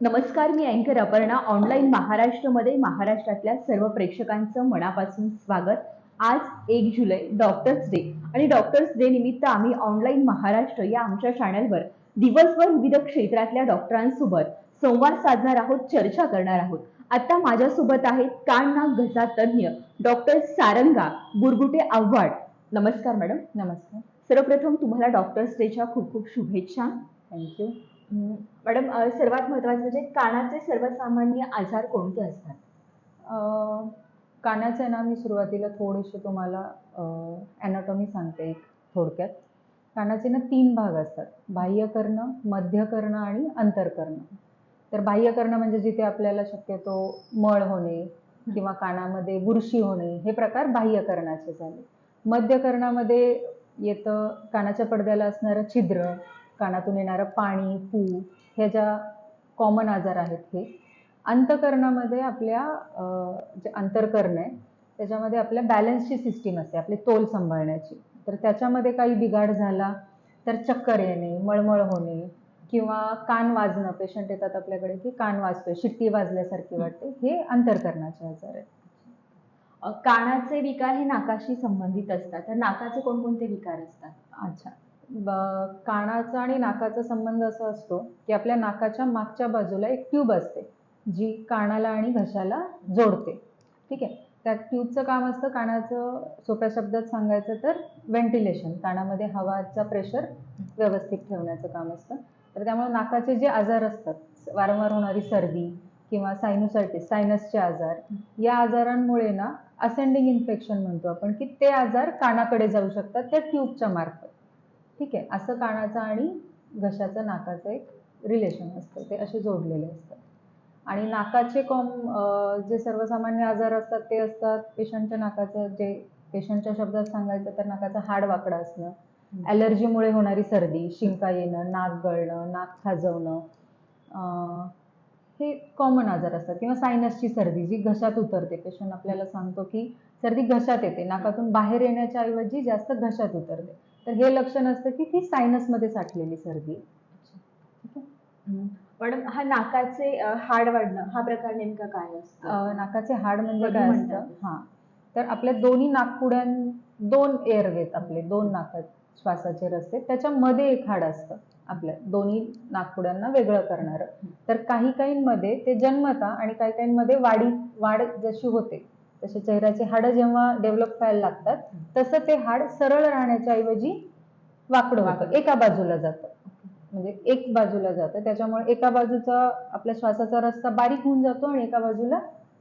नमस्कार मी अँकर अपर्णा. ऑनलाईन महाराष्ट्रमध्ये महाराष्ट्रातल्या सर्व प्रेक्षकांचं मनापासून स्वागत. आज एक जुलै डॉक्टर्स डे आणि डॉक्टर्स डे निमित्त आम्ही ऑनलाईन महाराष्ट्र या आमच्या चॅनलवर दिवसभर विविध क्षेत्रातल्या डॉक्टरांसोबत संवाद साधणार आहोत चर्चा करणार आहोत. आता माझ्यासोबत आहेत कान नाक घसा तज्ज्ञ डॉक्टर सारंगा बुरगुटे आव्हाड. नमस्कार मॅडम नमस्कार. सर्वप्रथम तुम्हाला डॉक्टर्स डेच्या खूप खूप शुभेच्छा. थँक्यू मॅडम सर्वात महत्त्वाचं म्हणजे कानाचे सर्वसामान्य आजार कोणते असतात? कानाचे ना मी सुरुवातीला थोडीशी तुम्हाला ॲनाटॉमी सांगते एक थोडक्यात. कानाचे ना तीन भाग असतात. बाह्य कर्ण मध्य आणि अंतर्कर्ण तर बाह्यकर्ण म्हणजे जिथे आपल्याला शक्यतो मळ होणे किंवा कानामध्ये बुरशी होणे हे प्रकार बाह्यकर्णाचे झाले. मध्यकर्णामध्ये येतं कानाच्या पडद्याला असणारं छिद्र कानातून येणारं पाणी पू ह्या ज्या कॉमन आजार आहेत हे अंतकरणामध्ये आपल्या जे अंतर्कर्ण आहे त्याच्यामध्ये आपल्या बॅलन्सची सिस्टीम असते आपली तोल सांभाळण्याची. तर त्याच्यामध्ये काही बिघाड झाला तर चक्कर येणे मळमळ होणे किंवा कान वाजणं पेशंट येतात आपल्याकडे की कान वाजतोय शिट्टी वाजल्यासारखी वाटते हे अंतर्करणाचे आजार आहेत. कानाचे विकार हे नाकाशी संबंधित असतात. तर नाकाचे कोणकोणते विकार असतात? अच्छा. कानाचा आणि नाकाचा संबंध असा असतो की आपल्या नाकाच्या मागच्या बाजूला एक ट्यूब असते जी कानाला आणि घशाला जोडते. ठीक आहे? त्या ट्यूबचं काम असतं कानाचं सोप्या शब्दात सांगायचं तर व्हेंटिलेशन कानामध्ये हवाचा प्रेशर व्यवस्थित ठेवण्याचं काम असतं. तर त्यामुळे नाकाचे जे आजार असतात वारंवार होणारी सर्दी किंवा सायनोसायटिस सायनसचे आजार या आजारांमुळे ना असेंडिंग इन्फेक्शन म्हणतो आपण की ते आजार कानाकडे जाऊ शकतात त्या ट्यूबच्या मार्फत. ठीक आहे असं कानाचं आणि घशाचं नाकाचं एक रिलेशन असतं ते असे जोडलेले असतात. आणि नाकाचे कॉम जे सर्वसामान्य आजार असतात ते असतात पेशंटच्या नाकाचं जे पेशंटच्या शब्दात सांगायचं तर नाकाचं हाड वाकडं असणं ॲलर्जीमुळे होणारी सर्दी शिंका येणं नाक गळणं नाक खाजवणं हे कॉमन आजार असतात. किंवा सायनसची सर्दी जी घशात उतरते. पेशंट आपल्याला सांगतो की सर्दी घशात येते. नाकातून बाहेर येण्याच्या ऐवजी जास्त घशात उतरते. तर हे लक्षण असतं की ती सायनसमध्ये साठलेली सर्दी. आहे. मॅडम हा नाकाचे हाड वाढणं हा प्रकार नेमका काय असतो? नाकाचे हाड म्हणजे काय? असतं? हां. तर आपल्या दोन्ही नाकपुड्यां दोन एअरवेत आपले दोन नाकात श्वासाचे रस्ते त्याच्यामध्ये एक हाड असतं आपल्या दोन्ही नाकपुड्यांना वेगळं करणारं. तर काही काहींमध्ये ते जन्मता आणि काही काहींमध्ये वाढी वाढ जशी होते तसे चेहऱ्याचे हाडं जेव्हा डेव्हलप व्हायला लागतात तसं ते हाड सरळ राहण्याच्या ऐवजी वाकडं होतं. एका बाजूला जातं. म्हणजे एक बाजूला जातं. त्याच्यामुळे एका बाजूचा आपल्या श्वासाचा रस्ता बारीक होऊन जातो आणि एका बाजूला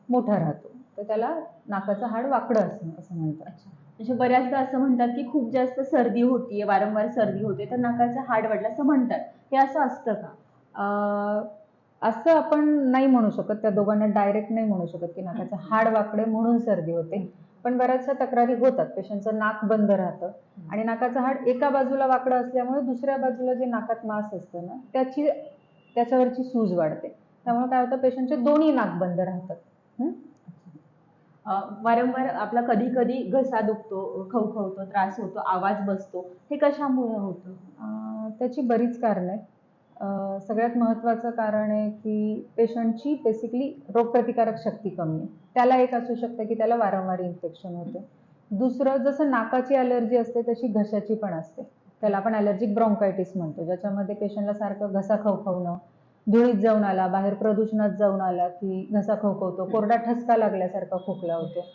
मोठा राहतो. तर त्याला नाकाचं हाड वाकडं असणं असं म्हणतात. म्हणजे बऱ्याचदा असं म्हणतात की खूप जास्त सर्दी होतीये वारंवार सर्दी होते तर नाकाचं हाड वाढलं असं म्हणतात. हे असं असतं का? अं, असं आपण नाही म्हणू शकत त्या दोघांना डायरेक्ट नाही म्हणू शकत की नाकाचं हाड वाकडे म्हणून सर्दी होते. पण बऱ्याचशा तक्रारी होतात. पेशंटचं नाक बंद राहतं आणि नाकाचं हाड एका बाजूला वाकडं असल्यामुळे दुसऱ्या बाजूला जे नाकात मांस असतं ना त्याची त्याच्यावरची सूज वाढते. त्यामुळे काय होतं पेशंटचे दोन्ही नाक बंद राहतात. वारंवार आपला कधी कधी घसा दुखतो खवखवतो त्रास होतो आवाज बसतो. हे कशामुळे होतं? त्याची बरीच कारणं आहेत. सगळ्यात महत्त्वाचं कारण आहे की पेशंटची बेसिकली रोगप्रतिकारक शक्ती कमी आहे. त्याला एक असू शकतं की त्याला वारंवार इन्फेक्शन होते. दुसरं जसं नाकाची अलर्जी असते तशी घशाची पण असते. त्याला आपण ॲलर्जिक ब्रॉन्कायटिस म्हणतो ज्याच्यामध्ये पेशंटला सारखं घसा खवखवणं धुळीत जाऊन आला बाहेर प्रदूषणात जाऊन आला की घसा खवखवतो कोरडा ठसका लागल्यासारखा खोकला होतो.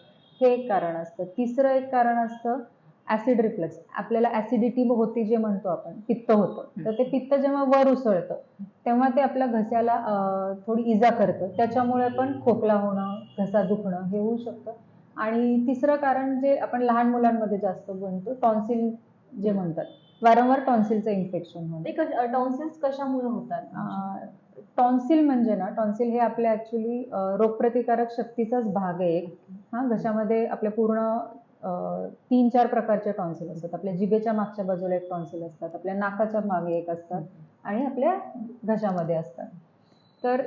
हे एक कारण असतं. तिसरं एक कारण असतं ऍसिड रिफ्लक्स आपल्याला ऍसिडिटी होते जे म्हणतो आपण पित्त होतं. तर ते पित्त जेव्हा वर उसळतं तेव्हा ते आपल्या घशाला अं, थोडी इजा करतं. त्याच्यामुळे पण खोकला होणं घसा दुखणं हे होऊ शकतं. आणि तिसरं कारण जे आपण लहान मुलांमध्ये जास्त म्हणतो टॉन्सिल जे म्हणतात वारंवार टॉन्सिलचं इन्फेक्शन होणं. ते टॉन्सिल्स कशामुळे होतात? टॉन्सिल म्हणजे ना टॉन्सिल हे आपल्या ॲक्च्युली रोगप्रतिकारक शक्तीचाच भाग आहे एक. हा घशामध्ये आपल्या पूर्ण तीन चार प्रकारचे टॉन्सिल असतात. आपल्या जिभेच्या मागच्या बाजूला एक टॉन्सिल असतात आपल्या नाकाच्या मागे एक असतात आणि आपल्या घशामध्ये असतात. तर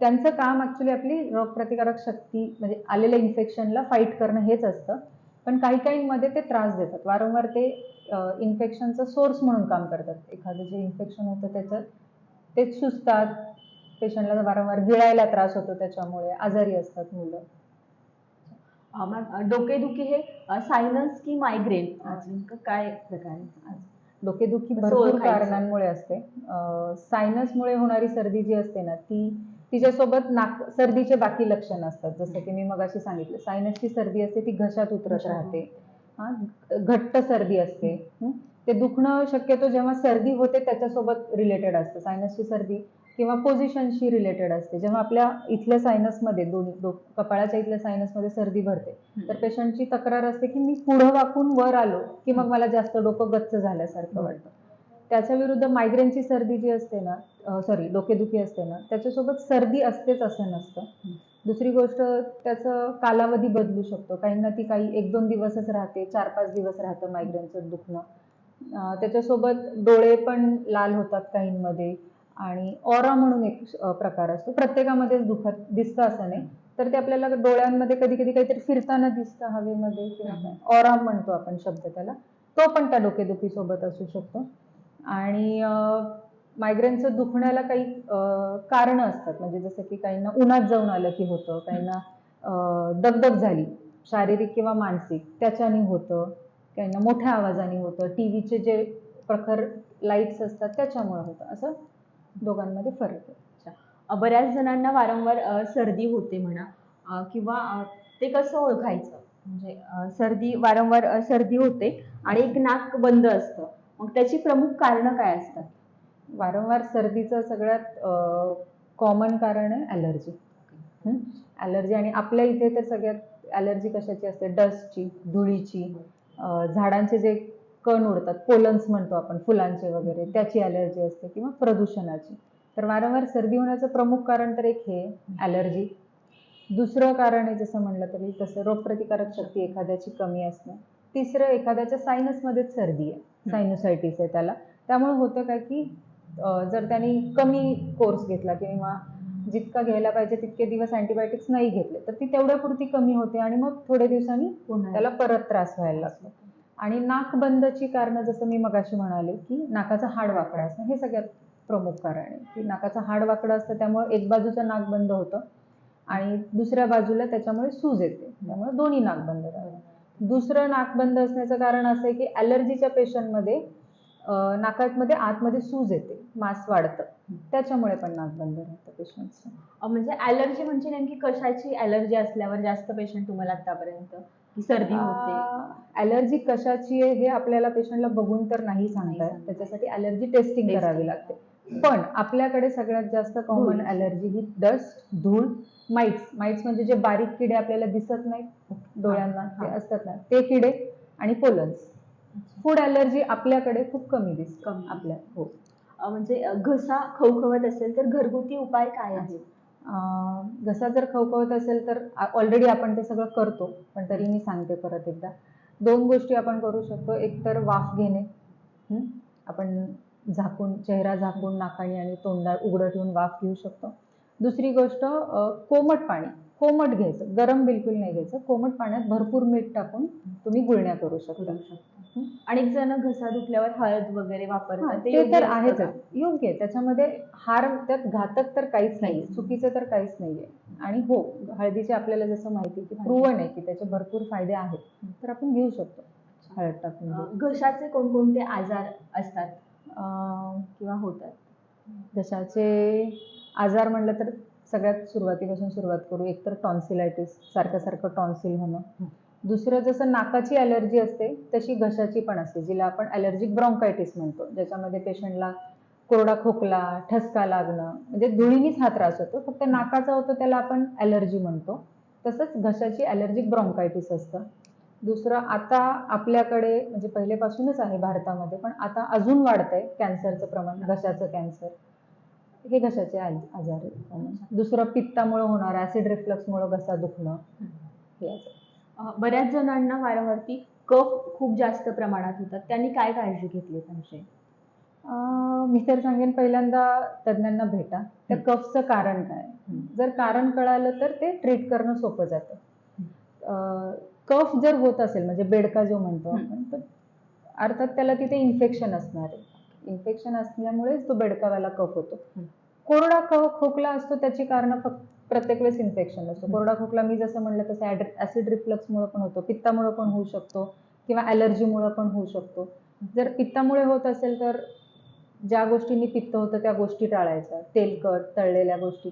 त्यांचं काम ॲक्च्युली आपली रोगप्रतिकारक शक्ती म्हणजे आलेल्या इन्फेक्शनला फाईट करणं हेच असतं. पण काही काहींमध्ये ते त्रास देतात. वारंवार ते इन्फेक्शनचं सोर्स म्हणून काम करतात. एखादं जे इन्फेक्शन होतं त्याचं ते सुचतात. पेशंटला वारंवार गिळायला त्रास होतो त्याच्यामुळे. आजारी असतात मुलं. डोकेदुखी हे सायनस की मायग्रेन नेमकं काय प्रकार आहे? डोकेदुखी भरपूर ओळखायचं? कारणांमुळे असते. सायनसमुळे होणारी सर्दी जी असते ना ती तिच्यासोबत नाक सर्दीचे बाकी लक्षण असतात. जसं की मी मगाशी सांगितलं सायनसची सर्दी असते ती घशात उतरत घशात राहते. हा घट्ट सर्दी असते. हं? ते दुखणं शक्यतो जेव्हा सर्दी होते त्याच्यासोबत रिलेटेड असतं. सायनसची सर्दी किंवा पोझिशनशी रिलेटेड असते. जेव्हा आपल्या इथल्या सायनसमध्ये दोन्ही कपाळाच्या इथल्या सायनसमध्ये सर्दी भरते तर पेशंटची तक्रार असते की मी पुढं वाकून वर आलो की मग मला जास्त डोकं गच्च झाल्यासारखं वाटतं. त्याच्या विरुद्ध मायग्रेनची सर्दी जी असते ना सॉरी डोकेदुखी असते ना त्याच्यासोबत सर्दी असतेच असं नसतं. दुसरी गोष्ट त्याचं कालावधी बदलू शकतो. काहींना ती काही एक दोन दिवसच राहते चार पाच दिवस राहतं मायग्रेनचं दुखणं. त्याच्यासोबत डोळे पण लाल होतात काहींमध्ये. आणि ऑरा म्हणून एक प्रकार असतो. प्रत्येकामध्येच दुखत दिसतं असं नाही. तर ते आपल्याला डोळ्यांमध्ये कधी कधी काहीतरी फिरताना दिसतं हवेमध्ये किंवा ऑरा म्हणतो आपण शब्द त्याला. तो पण त्या डोकेदुखीसोबत असू शकतो. आणि मायग्रेनचं दुखण्याला काही कारण असतात. म्हणजे जसं की काहींना उन्हात जाऊन आलं की होतं काहींना दगदग झाली शारीरिक किंवा मानसिक त्याच्याने होतं. काहींना मोठ्या आवाजाने होतं. टी व्हीचे जे प्रखर लाईट्स असतात त्याच्यामुळे होतं. असं दोघांमध्ये फरक आहे. अ, बऱ्याच जणांना वारंवार अ, सर्दी होते म्हणा अ, किंवा अ, ते कसं ओळखायचं? म्हणजे अ, सर्दी वारंवार अ, सर्दी होते आणि एक नाक बंद असतं. मग त्याची प्रमुख कारणं काय असतात? वारंवार सर्दीचं सगळ्यात कॉमन कारण आहे ॲलर्जी ॲलर्जी आणि आपल्या इथे तर सगळ्यात ॲलर्जी कशाची असते? डस्टची धुळीची अं, झाडांचे जे कण उडतात. पोलन्स म्हणतो आपण फुलांचे वगैरे त्याची ॲलर्जी असते किंवा प्रदूषणाची. तर वारंवार सर्दी होण्याचं प्रमुख कारण तर एक हे ॲलर्जी दुसरं कारण आहे जसं म्हणलं तरी तसं रोगप्रतिकारक शक्ती एखाद्याची कमी असणं. तिसरं एखाद्याच्या सायनसमध्येच सर्दी आहे. सायनोसायटिस आहे त्याला. त्यामुळे होतं काय की जर त्यांनी कमी कोर्स घेतला किंवा जितका घ्यायला पाहिजे तितके दिवस अँटीबायोटिक्स नाही घेतले तर ती तेवढ्यापुरती कमी होते आणि मग थोड्या दिवसांनी पुन्हा त्याला परत त्रास व्हायला लागतो. आणि नाकबंदची कारणं जसं मी मगाशी म्हणाले की नाकाचं हाड वाकडं असणं हे सगळ्यात प्रमुख कारण आहे. की नाकाचं हाड वाकडं असतं त्यामुळे एक बाजूचं नाक बंद होतं आणि दुसऱ्या बाजूला त्याच्यामुळे सूज येते. त्यामुळे दोन्ही नाक बंद राहतात दुसरं नाक बंद असण्याचं कारण असं आहे की ॲलर्जीच्या पेशंटमध्ये नाकातमध्ये नाकामध्ये आतमध्ये सूज येते मास वाढतं. त्याच्यामुळे पण नाक बंद राहतं पेशंटचं. म्हणजे ॲलर्जी म्हणजे नेमकी कशाची ॲलर्जी असल्यावर जास्त पेशंट तुम्हाला आतापर्यंत? सर्दी होते? ॲलर्जी कशाची आहे हे आपल्याला पेशंटला बघून तर नाही सांगता सांगता येत. त्याच्यासाठी ॲलर्जी टेस्टिंग. करावी लागते. पण आपल्याकडे सगळ्यात जास्त कॉमन धूळ. ॲलर्जी ही डस्ट धूळ माइट्स माइट्स म्हणजे जे बारीक किडे आपल्याला दिसत नाहीत डोळ्यांना. ते असतात ना ते किडे आणि पोलन्स. फूड ॲलर्जी आपल्याकडे खूप कमी दिसते. कमी. आपल्या हो. म्हणजे घसा खवखवत असेल तर घरगुती उपाय काय आहेत? घसा जर खवखवत असेल तर ऑलरेडी आपण ते सगळं करतो पण तरी मी सांगते परत एकदा. दोन गोष्टी आपण करू शकतो. एक तर वाफ घेणे. आपण झाकून चेहरा झाकून नाकाने आणि तोंडा उघडं ठेवून वाफ घेऊ शकतो. दुसरी गोष्ट कोमट पाणी. कोमट घ्यायचं गरम बिलकुल नाही घ्यायचं. कोमट पाण्यात भरपूर मीठ टाकून तुम्ही गुळण्या करू शकता? अनेक जण घसा दुखल्यावर हळद वगैरे वापरतात. ते तर आहेच? योग्य आहे. त्याच्यामध्ये हार त्यात घातक तर काहीच नाहीये. चुकीचं तर काहीच नाहीये. आणि हो हळदीचे आपल्याला जसं माहिती की प्रूवन आहे की त्याचे भरपूर फायदे आहेत. तर आपण घेऊ शकतो. हळद टाकून. घशाचे कोणकोणते आजार असतात? किंवा होतात. घशाचे आजार म्हणलं तर सगळ्यात सुरुवातीपासून सुरुवात करू. एक तर टॉन्सिलायटिस सारखं सारखं टॉन्सिल होणं. दुसरं जसं नाकाची ॲलर्जी असते तशी घशाची पण असते जिला आपण ॲलर्जिक ब्रॉन्कायटिस म्हणतो. ज्याच्यामध्ये पेशंटला कोरडा खोकला ठसका लागणं म्हणजे धुळीनीच हा त्रास होतो. फक्त नाकाचा होतो त्याला आपण ॲलर्जी म्हणतो. तसंच घशाची ॲलर्जिक ब्रॉन्कायटिस असतं. दुसरं आता आपल्याकडे म्हणजे पहिलेपासूनच आहे भारतामध्ये पण आता अजून वाढतंय कॅन्सरचं प्रमाण घशाचं कॅन्सर. हे घशाचे आज- आजार दुसरं पित्तामुळे होणार ॲसिड रिफ्लक्समुळे घसा दुखणं. हे बऱ्याच जणांना वारंवारती कफ खूप जास्त प्रमाणात होतात. त्यांनी काय काळजी घेतली अं, मी तर सांगेन पहिल्यांदा तज्ज्ञांना भेटा. त्या. कफचं कारण काय. जर कारण कळालं तर ते ट्रीट करणं सोपं जातं. कफ जर होत असेल म्हणजे बेडका जो म्हणतो. आपण तर अर्थात त्याला तिथे इन्फेक्शन असणार आहे. इन्फेक्शन असल्यामुळेच तो बेडकावाला कफ होतो. कोरडा ख- खोकला असतो त्याची कारण फक्त प्रत्येक वेळेस इन्फेक्शन असतो. कोरडा खोकला मी जसं म्हणलं तसं ऍसिड रिफ्लक्समुळे पण होतो. पित्तामुळे पण होऊ शकतो किंवा ॲलर्जीमुळे पण होऊ शकतो. जर पित्तामुळे होत असेल तर ज्या गोष्टींनी पित्त होतं त्या गोष्टी टाळायच्या. तेलकट तळलेल्या गोष्टी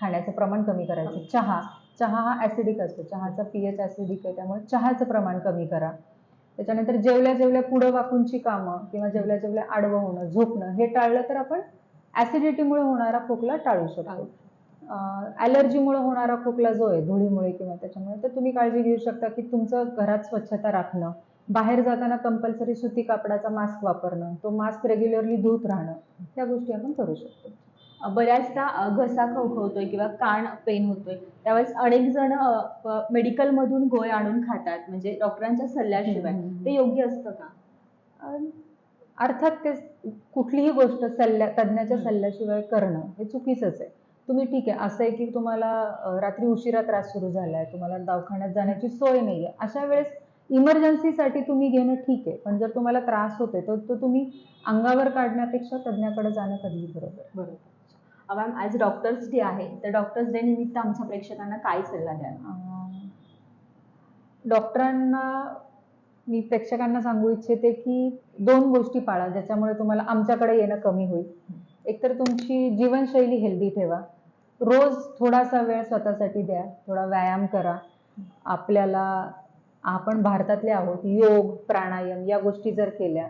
खाण्याचं प्रमाण कमी करायचं. चहा चहा हा ॲसिडिक असतो. चहाचा पीएच ॲसिडिक आहे त्यामुळे चहाचं प्रमाण कमी करा. त्याच्यानंतर जेवल्या जेवल्या पुढं वाकूनची कामं किंवा जेवल्या जेवल्या आडवं होणं झोपणं हे टाळलं तर आपण ॲसिडिटीमुळे होणारा खोकला टाळू शकतो. ॲलर्जीमुळे होणारा खोकला जो आहे धुळीमुळे किंवा त्याच्यामुळे तर तुम्ही काळजी घेऊ शकता की तुमचं घरात स्वच्छता राखणं बाहेर जाताना कंपल्सरी सुती कापडाचा मास्क वापरणं तो मास्क रेग्युलरली धुत राहणं या गोष्टी आपण करू शकतो. बऱ्याचदा घसा खवखवतोय किंवा कान पेन होतोय त्यावेळेस अनेक जण मेडिकल मधून गोळे आणून खातात म्हणजे डॉक्टरांच्या सल्ल्याशिवाय. ते योग्य असतं का? अर्थात ते कुठलीही गोष्ट सल्ल्या तज्ज्ञाच्या. सल्ल्याशिवाय करणं हे चुकीचंच आहे. तुम्ही ठीक आहे असं आहे की तुम्हाला रात्री उशिरा त्रास सुरू झालाय तुम्हाला दवाखान्यात जाण्याची सोय नाहीये. अशा वेळेस इमर्जन्सीसाठी तुम्ही घेणं ठीक आहे पण जर तुम्हाला त्रास होतोय तर तो तुम्ही अंगावर काढण्यापेक्षा तज्ज्ञाकडे जाणं कधीही बरोबर. बरोबर. मॅम आज डॉक्टर्स डे आहे तर डॉक्टर्स डे निमित्त आमच्या प्रेक्षकांना काय सल्ला द्याल? अं, डॉक्टरांना मी प्रेक्षकांना सांगू इच्छिते की दोन गोष्टी पाळा ज्याच्यामुळे तुम्हाला आमच्याकडे येणं कमी होईल. एकतर तुमची जीवनशैली हेल्दी ठेवा. रोज थोडासा वेळ स्वतःसाठी द्या थोडा व्यायाम करा. आपल्याला आपण भारतातले आहोत योग प्राणायाम या गोष्टी जर केल्या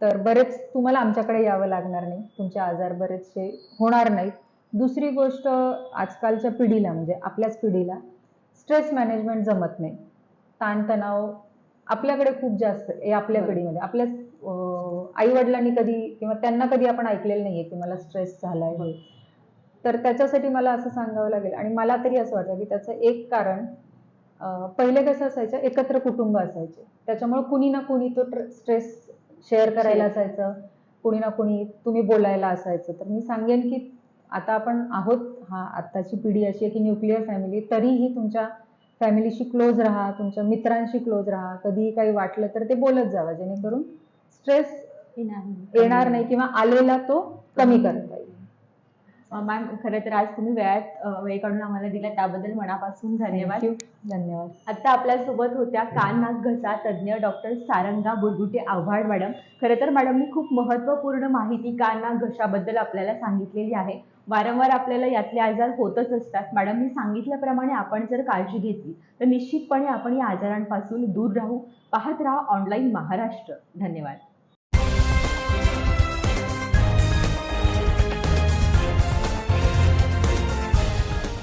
तर बरेच तुम्हाला आमच्याकडे यावं लागणार नाही. तुमचे आजार बरेचसे होणार नाहीत. दुसरी गोष्ट आजकालच्या पिढीला म्हणजे आपल्याच पिढीला स्ट्रेस मॅनेजमेंट जमत नाही. ताणतणाव आपल्याकडे खूप जास्त आहे आपल्या बरोबर. पिढीमध्ये. आपल्या आई वडिलांनी कधी किंवा त्यांना कधी आपण ऐकलेलं नाहीये की मला स्ट्रेस झालाय हे. तर त्याच्यासाठी मला असं सांगावं लागेल आणि मला तरी असं वाटतं की त्याचं एक कारण पहिले कसं असायचं एकत्र कुटुंब असायचे. त्याच्यामुळे कुणी ना कुणी तो स्ट्रेस शेअर करायला. असायचं. कुणी ना कुणी तुम्ही बोलायला असायचं. तर मी सांगेन की आता आपण आहोत हा आत्ताची पिढी अशी आहे की न्यूक्लिअर फॅमिली तरीही तुमच्या फॅमिलीशी क्लोज राहा तुमच्या मित्रांशी क्लोज राहा. कधीही काही वाटलं तर ते बोलत जावा जेणेकरून स्ट्रेस येणार नाही. किंवा आलेला तो कमी करता येईल. मॅम खरं तर आज तुम्ही वेळात वेळ काढून आम्हाला दिला. त्याबद्दल मनापासून धन्यवाद. धन्यवाद. आता आपल्यासोबत होत्या कान नाक घसा तज्ज्ञ डॉक्टर सारंगा बुरगुटे आव्हाड मॅडम. खरं तर मॅडमनी खूप महत्त्वपूर्ण माहिती कान नाक घशाबद्दल आपल्याला सांगितलेली आहे. वारंवार आपल्याला यातले आजार होतच असतात. मॅडमनी सांगितल्याप्रमाणे आपण जर काळजी घेतली तर निश्चितपणे आपण या आजारांपासून दूर राहू. पाहत राहा ऑनलाईन महाराष्ट्र. धन्यवाद.